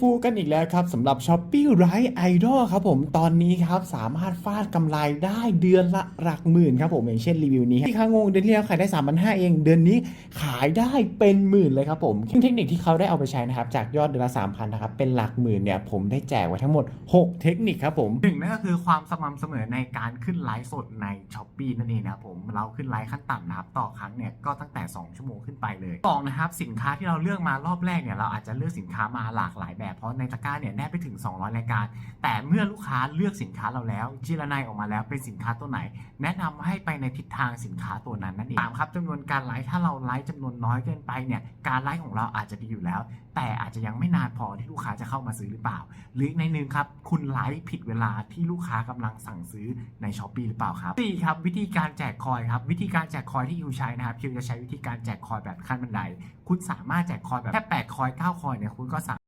ฟูกันอีกแล้วครับสำหรับ s h o p e e r i g h t Idol ครับผมตอนนี้ครับสามารถฟาดกำไรได้เดือนละหลักหมื่นครับผมอย่างเช่นรีวิวนี้ที่ค้างงเดือนที่แล้วขายได้ 3 5 0 0 เอง เดือนนี้ขายได้เป็นหมื่นเลยครับผมซึ่งเทคนิคที่เขาได้เอาไปใช้นะครับจากยอดเดือนละ 3,000นะครับเป็นหลักหมื่นเนี่ยผมได้แจกไว้ทั้งหมด 6 เทคนิคครับผมหนึ่งนั่นก็คือความสม่ำเสมอในการขึ้นไลฟ์สดใน s h อ p e e นั่นเองนะครับผมเราขึ้นไลฟ์ขั้นต่ำนะครับต่อครั้งเนี่ยก็ตั้งแต่ 2 ชั่วโมงขึ้นไปเลยสองนะครับสินค้าที่เราเลือกมารอบแรกเนี่ยเราอาจจะเลือกสินค้ามาหลากหลายแบบ เพราะในตะกร้าเนี่ยแนบไปถึง 200 รายการ แต่เมื่อลูกค้าเลือกสินค้าเราแล้วจิรนายออกมาแล้วเป็นสินค้าตัวไหน แนะนำให้ไปในทิศทางสินค้าตัวนั้นนั่นเองสามครับจำนวนการไลฟ์ถ้าเราไลฟ์จำนวนน้อยเกินไปเนี่ยการไลฟ์ของเราอาจจะดีอยู่แล้ว แต่อาจจะยังไม่นานพอที่ลูกค้าจะเข้ามาซื้อหรือเปล่า หรือในหนึ่งครับคุณไลฟ์ผิดเวลาที่ลูกค้ากำลังสั่งซื้อในช้อปปีหรือเปล่าครับสี่ครับวิธีการแจกคอยครับวิธีการแจกคอยที่คิวใช้นะครับคิวจะใช้วิธีการแจกคอยแบบขั้นบันได คุณสามารถแจกคอยแบบแค่แปดคอยเก้าคอยเนี่ยคุณก็สาม